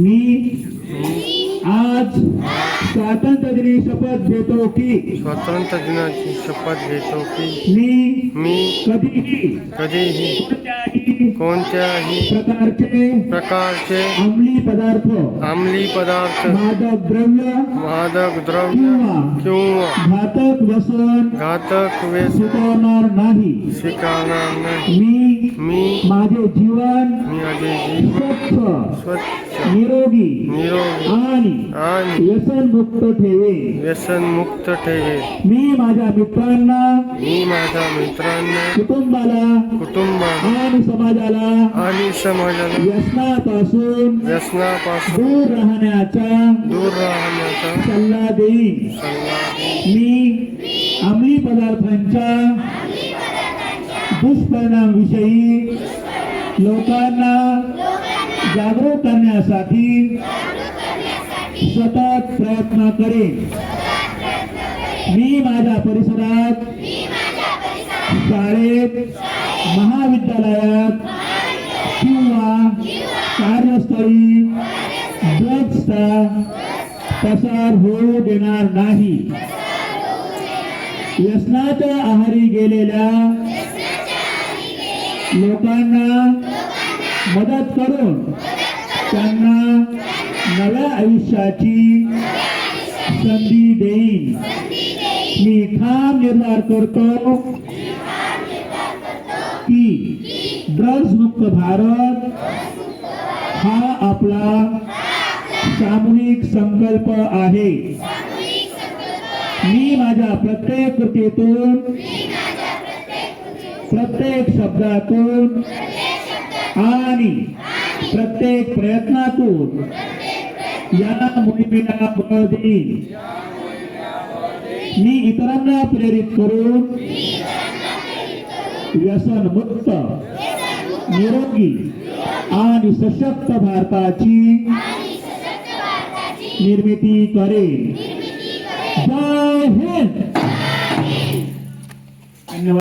मी आज स्वातंत्र्य दिनी शपथ घेतो की स्वातंत्र्य दिनाची शपथ घेतो की मी मी कधीही कधीही कोणत्याही कोणत्याही प्रकारचे प्रकारचे अंमली पदार्थ अंमली पदार्थ मादक द्रव्य मादक द्रव्य किंवा किंवा घातक व्यसन घातक वेस स्वीकारणार नाही. स्वीकारणार नाही. मी मी माझे जीवन मी माझे जीवन स्वच्छ स्वच्छ निरोगी आणि आणि व्यसनमुक्त ठेवे. व्यसनमुक्त ठेवे. मी माझ्या मित्रांना मी माझ्या मित्रांना कुटुंबाला कुटुंबाला आणि समाजाला आणि समाजाला व्यसनापासून व्यसनापासून दूर राहण्याचा दूर राहण्याचा सल्ला देईन. मी अंमली पदार्थांच्या दुष्परिणामाविषयी लोकांना करण्यासाठी सतत प्रयत्न करेन. मी माझ्या परिसरात शाळेत महाविद्यालयात किंवा कार्यस्थळी ड्रग्सचा प्रसार होऊ देणार नाही. व्यसनाच्या आहारी गेलेल्या लोकांना मदत करून त्यांना नव्या आयुष्याची संधी देईन. मी ठाम निर्धार करतो की ड्रग्जमुक्त भारत हा आपला सामूहिक संकल्प आहे. मी माझ्या प्रत्येक कृतीतून प्रत्येक शब्दातून आणि प्रत्येक प्रयत्नातून या मोहिमेला बळ देईन. मी इतरांना प्रेरित करून व्यसनमुक्त निरोगी आणि सशक्त भारताची निर्मिती करेन.